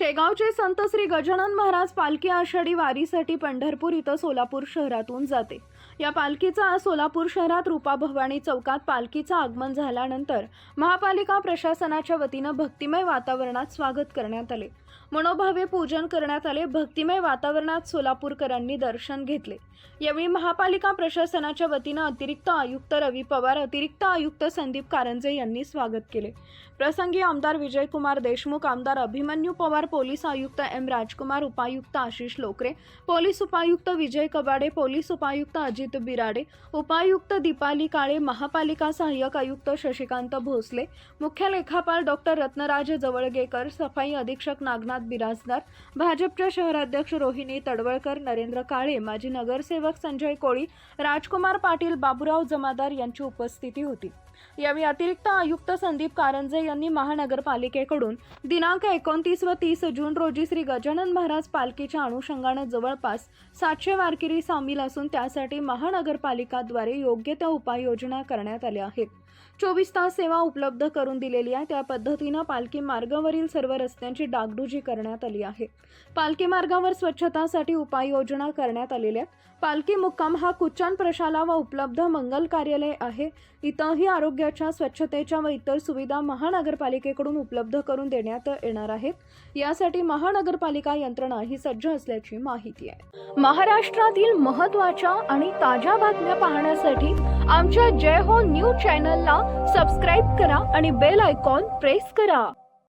शेगावचे संत श्री गजानन महाराज पालखी आषाढी वारीसाठी पंढरपूर इथं सोलापूर शहरातून जाते. या पालखीचा आज सोलापूर शहरात रूपा भवानी चौकात पालखीचं आगमन झाल्यानंतर महापालिका प्रशासनाच्या वतीनं भक्तिमय वातावरणात स्वागत करण्यात आले. मनोभावे पूजन करण्यात आले. भक्तिमय वातावरणात सोलापूरकरांनी दर्शन घेतले. यावेळी महापालिका प्रशासनाच्या वतीनं अतिरिक्त आयुक्त रवी पवार अतिरिक्त आयुक्त संदीप कारंजे यांनी स्वागत केले. प्रसंगी आमदार विजयकुमार देशमुख आमदार अभिमन्यू पवार पोलीस आयुक्त एम राजकुमार उपायुक्त आशिष लोकरे पोलीस उपायुक्त विजय कबाडे पोलीस उपायुक्त अजित बिराडे उपायुक्त दीपाली काळे महापालिका सहाय्यक आयुक्त शशिकांत भोसले मुख्य लेखापाल डॉक्टर रत्नराज जवळगेकर सफाई अधीक्षक नागनाथ बिराजदार भाजपच्या शहराध्यक्ष रोहिणी तडवळकर नरेंद्र काळे माजी नगरसेवक संजय कोळी राजकुमार पाटील बाबुराव जमादार यांची उपस्थिती होती. यावेळी अतिरिक्त आयुक्त संदीप कारंजे यांनी महानगरपालिकेकडून दिनांक एकोणतीस व तीस जून रोजी श्री गजानन महाराज पालखीच्या अनुषंगानं जवळपास सातशे वारकरी सामील असून त्यासाठी महानगरपालिकाद्वारे योग्य त्या उपाययोजना करण्यात आल्या आहेत. चोवीस तास सेवा उपलब्ध करून दिलेली आहे. त्या पद्धतीनं पालखी मार्गावरील सर्व रस्त्यांची डागडुजी करण्यात आली आहे. पालखी मार्गावर स्वच्छतासाठी उपाययोजना करण्यात आलेल्या आहेत. पालखी मुक्काम हा कुच्चान प्रशाला व उपलब्ध मंगल कार्यालय आहे. इथंही आरोग्याच्या स्वच्छतेच्या व इतर सुविधा महानगरपालिकेकडून उपलब्ध करून देण्यात येणार आहेत. यासाठी महानगरपालिका यंत्रणा ही सज्ज असल्याची माहिती आहे. महाराष्ट्रातील महत्त्वाच्या आणि ताज्या बातम्या पाहण्यासाठी आमच्या जय हो न्यूज चॅनलला सबस्क्राईब करा आणि बेल आयकॉन प्रेस करा.